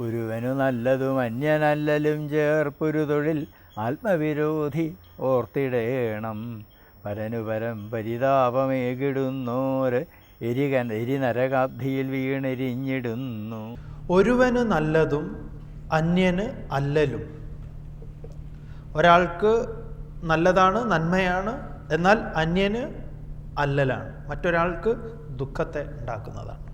ഒരുവനു നല്ലതും അന്യനല്ലലും ചേർപ്പൊരു തൊഴിൽ ആത്മവിരോധി ഓർത്തിടേണം. പരനുപരം പരിതാപമേകിടുന്നോര് പരിതാപമേകിടുന്നോര് എരികൻ എരിനരകാബ്ധിയിൽ വീണെരിഞ്ഞിടുന്നു. ഒരുവന് നല്ലതും അന്യന് അല്ലലും. ഒരാൾക്ക് നല്ലതാണ് നന്മയാണ് എന്നാൽ അന്യന് അല്ലലാണ്. മറ്റൊരാൾക്ക് ദുഃഖത്തെ ഉണ്ടാക്കുന്നതാണ്.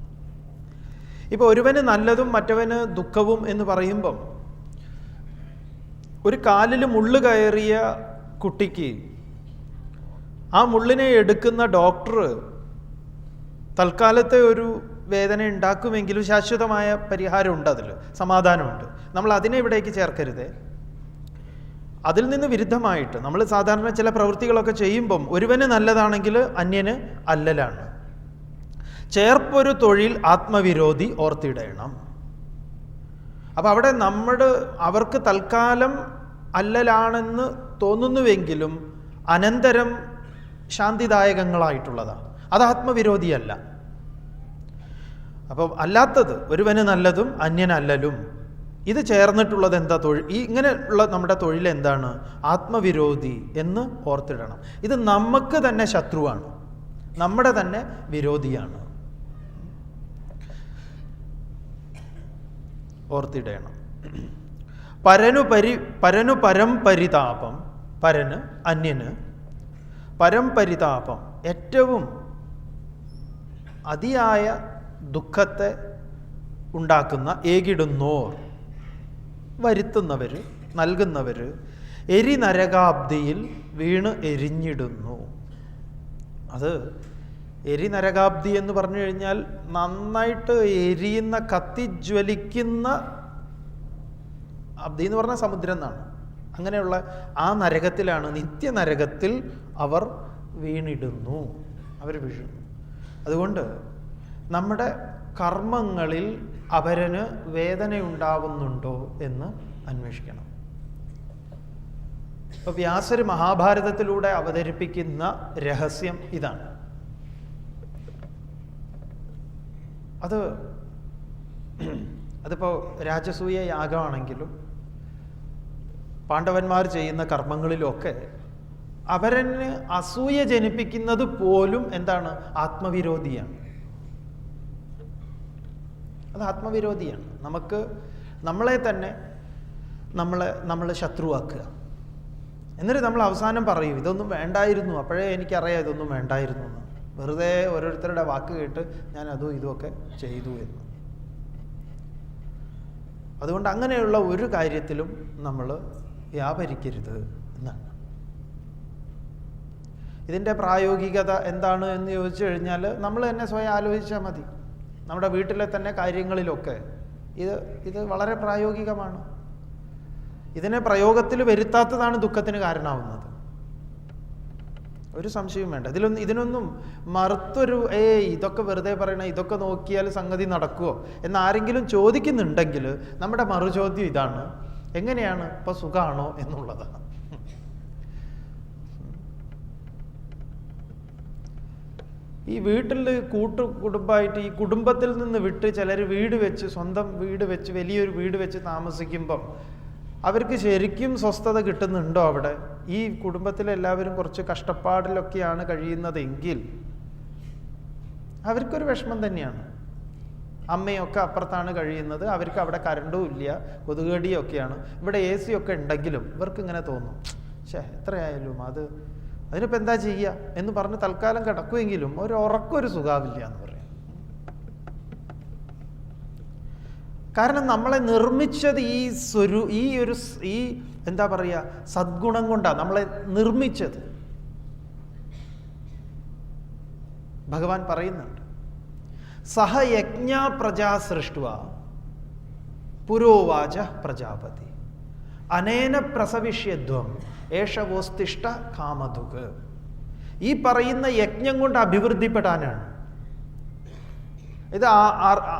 ഇപ്പോൾ ഒരുവന് നല്ലതും മറ്റവന് ദുഃഖവും എന്ന് പറയുമ്പം ഒരു കാലിൽ മുള്ള് കയറിയ കുട്ടിക്ക് ആ മുള്ളിനെ എടുക്കുന്ന ഡോക്ടർ തൽക്കാലത്തെ ഒരു വേദന ഉണ്ടാക്കുമെങ്കിലും ശാശ്വതമായ പരിഹാരമുണ്ട് അതിൽ സമാധാനമുണ്ട്. നമ്മൾ അതിനെ ഇവിടേക്ക് ചേർക്കരുത്. അതിൽ നിന്ന് വിരുദ്ധമായിട്ട് നമ്മൾ സാധാരണ ചില പ്രവൃത്തികളൊക്കെ ചെയ്യുമ്പം ഒരുവന് നല്ലതാണെങ്കിൽ അന്യന് അല്ലലാണ്. ചേർപ്പൊരു തൊഴിൽ ആത്മവിരോധി ഓർത്തിടണം. അപ്പോൾ അവിടെ നമ്മുടെ അവർക്ക് തൽക്കാലം അല്ലലാണെന്ന് തോന്നുന്നുവെങ്കിലും അനന്തരം ശാന്തിദായകങ്ങളായിട്ടുള്ളതാണ്. അത് ആത്മവിരോധിയല്ല. അപ്പോൾ അല്ലാത്തത് ഒരുവന് നല്ലതും അന്യനല്ലലും ഇത് ചേർന്നിട്ടുള്ളത് എന്താ തൊഴിൽ ഈ ഇങ്ങനെയുള്ള നമ്മുടെ തൊഴിൽ എന്താണ്? ആത്മവിരോധി എന്ന് ഓർത്തിടണം. ഇത് നമുക്ക് തന്നെ ശത്രുവാണ്. നമ്മുടെ തന്നെ വിരോധിയാണ്. ഓർത്തിടണം. പരനു പരി പരനു പരം പരിതാപം പരന് അന്യന്. പരം പരിതാപം ഏറ്റവും അതിയായ ദുഃഖത്തെ ഉണ്ടാക്കുന്ന ഏകിടുന്നോർ. വരുത്തുന്നവർ നൽകുന്നവർ എരിനരകാബ്ദിയിൽ വീണ് എരിഞ്ഞിടുന്നു. അത് എരിനരകാബ്ദി എന്ന് പറഞ്ഞു കഴിഞ്ഞാൽ നന്നായിട്ട് എരിയുന്ന കത്തിജ്വലിക്കുന്ന അബ്ദി എന്ന് പറഞ്ഞാൽ സമുദ്രം എന്നാണ്. അങ്ങനെയുള്ള ആ നരകത്തിലാണ് നിത്യനരകത്തിൽ അവർ വീണിടുന്നു. അവർ വീഴുന്നു. അതുകൊണ്ട് നമ്മുടെ കർമ്മങ്ങളിൽ അവരന് വേദനയുണ്ടാവുന്നുണ്ടോ എന്ന് അന്വേഷിക്കണം. ഇപ്പൊ വ്യാസര് മഹാഭാരതത്തിലൂടെ അവതരിപ്പിക്കുന്ന രഹസ്യം ഇതാണ്. അത് അതിപ്പോൾ രാജസൂയ യാഗമാണെങ്കിലും പാണ്ഡവന്മാർ ചെയ്യുന്ന കർമ്മങ്ങളിലൊക്കെ അവരന് അസൂയ ജനിപ്പിക്കുന്നത് പോലും എന്താണ്? ആത്മവിരോധിയാണ്. അത് ആത്മവിരോധിയാണ്. നമുക്ക് നമ്മളെ തന്നെ നമ്മളെ നമ്മൾ ശത്രുവാക്കുക. എന്നിട്ട് നമ്മൾ അവസാനം പറയും ഇതൊന്നും വേണ്ടായിരുന്നു. അപ്പോഴേ എനിക്കറിയാം ഇതൊന്നും വേണ്ടായിരുന്നു എന്ന്. വെറുതെ ഓരോരുത്തരുടെ വാക്ക് കേട്ട് ഞാൻ അതും ഇതുമൊക്കെ ചെയ്തു എന്ന്. അതുകൊണ്ട് അങ്ങനെയുള്ള ഒരു കാര്യത്തിലും നമ്മൾ വ്യാപരിക്കരുത് എന്നാണ്. ഇതിന്റെ പ്രായോഗികത എന്താണ് എന്ന് ചോദിച്ചു കഴിഞ്ഞാൽ നമ്മൾ തന്നെ സ്വയം ആലോചിച്ചാൽ മതി. നമ്മുടെ വീട്ടിലെ തന്നെ കാര്യങ്ങളിലൊക്കെ ഇത് ഇത് വളരെ പ്രായോഗികമാണ്. ഇതിനെ പ്രയോഗത്തിൽ വരുത്താത്തതാണ് ദുഃഖത്തിന് കാരണമാവുന്നത്. ഒരു സംശയവും വേണ്ട. ഇതിലൊന്നും ഇതിനൊന്നും മറുത്തൊരു ഏ ഇതൊക്കെ വെറുതെ പറയണ ഇതൊക്കെ നോക്കിയാൽ സംഗതി നടക്കുമോ എന്ന് ആരെങ്കിലും ചോദിക്കുന്നുണ്ടെങ്കിൽ നമ്മുടെ മറുചോദ്യം ഇതാണ്. എങ്ങനെയാണ് ഇപ്പൊ സുഖമാണോ എന്നുള്ളതാണ് ഈ വീട്ടിൽ കൂട്ടു കുടുംബമായിട്ട് ഈ കുടുംബത്തിൽ നിന്ന് വിട്ട് ചിലർ വീട് വെച്ച് സ്വന്തം വീട് വെച്ച് വലിയൊരു വീട് വെച്ച് താമസിക്കുമ്പം അവർക്ക് ശരിക്കും സ്വസ്ഥത കിട്ടുന്നുണ്ടോ അവിടെ? ഈ കുടുംബത്തിലെ എല്ലാവരും കുറച്ച് കഷ്ടപ്പാടിലൊക്കെയാണ് കഴിയുന്നതെങ്കിൽ അവർക്കൊരു വിഷമം തന്നെയാണ്. അമ്മയൊക്കെ അപ്പുറത്താണ് കഴിയുന്നത് അവർക്ക് അവിടെ കരണ്ടും ഇല്ല കൊതുകടിയൊക്കെയാണ്. ഇവിടെ എ സി ഒക്കെ ഉണ്ടെങ്കിലും ഇവർക്ക് ഇങ്ങനെ തോന്നും. പക്ഷേ എത്രയായാലും അത് അതിനിപ്പോൾ എന്താ ചെയ്യുക എന്ന് പറഞ്ഞ് തൽക്കാലം കിടക്കുമെങ്കിലും ഒരു ഉറക്കൊരു സുഖാവില്ല എന്ന് പറയും. കാരണം നമ്മളെ നിർമ്മിച്ചത് ഈ സ്വരു ഈ ഒരു ഈ എന്താ പറയുക സദ്ഗുണം കൊണ്ടാണ് നമ്മളെ നിർമ്മിച്ചത്. ഭഗവാൻ പറയുന്നുണ്ട് സഹ യജ്ഞ പ്രജാ സൃഷ്ടുവ പുരോവാച പ്രജാപതി അനേന പ്രസവിഷ്യധ്വം ഏഷവോസ്തിഷ്ട കാമധുക്. ഈ പറയുന്ന യജ്ഞം കൊണ്ട് അഭിവൃദ്ധിപ്പെടാനാണ്. ഇത്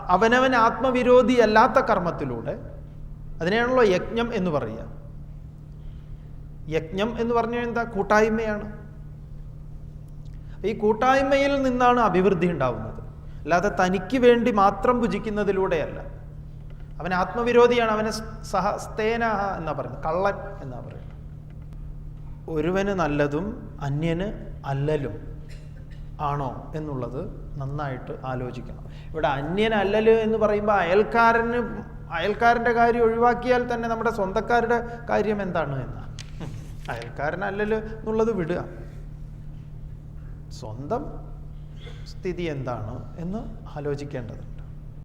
അവനവൻ ആത്മവിരോധി അല്ലാത്ത കർമ്മത്തിലൂടെ അതിനെയാണല്ലോ യജ്ഞം എന്ന് പറയുക. യജ്ഞം എന്ന് പറഞ്ഞാൽ എന്താ? കൂട്ടായ്മയാണ്. ഈ കൂട്ടായ്മയിൽ നിന്നാണ് അഭിവൃദ്ധി ഉണ്ടാവുന്നത്. അല്ലാതെ തനിക്ക് വേണ്ടി മാത്രം ഭുജിക്കുന്നതിലൂടെയല്ല. അവൻ ആത്മവിരോധിയാണ്. അവന് സഹ സ്തേന എന്നാ പറയുന്നത്? കള്ളൻ എന്നാ പറയുന്നത്? ഒരുവന് നല്ലതും അന്യന് അല്ലലും. ആണോ എന്നുള്ളത് നന്നായിട്ട് ആലോചിക്കണം. ഇവിടെ അന്യൻ അല്ലല്ലോ എന്ന് പറയുമ്പോൾ അയൽക്കാരന് അയൽക്കാരന്റെ കാര്യം ഒഴിവാക്കിയാൽ തന്നെ നമ്മുടെ സ്വന്തക്കാരുടെ കാര്യം എന്താണ് എന്നാ? അയൽക്കാരനല്ലല്ലോ എന്നുള്ളത് വിടുക. സ്വന്തം സ്ഥിതി എന്താണ് എന്ന് ആലോചിക്കേണ്ടത്.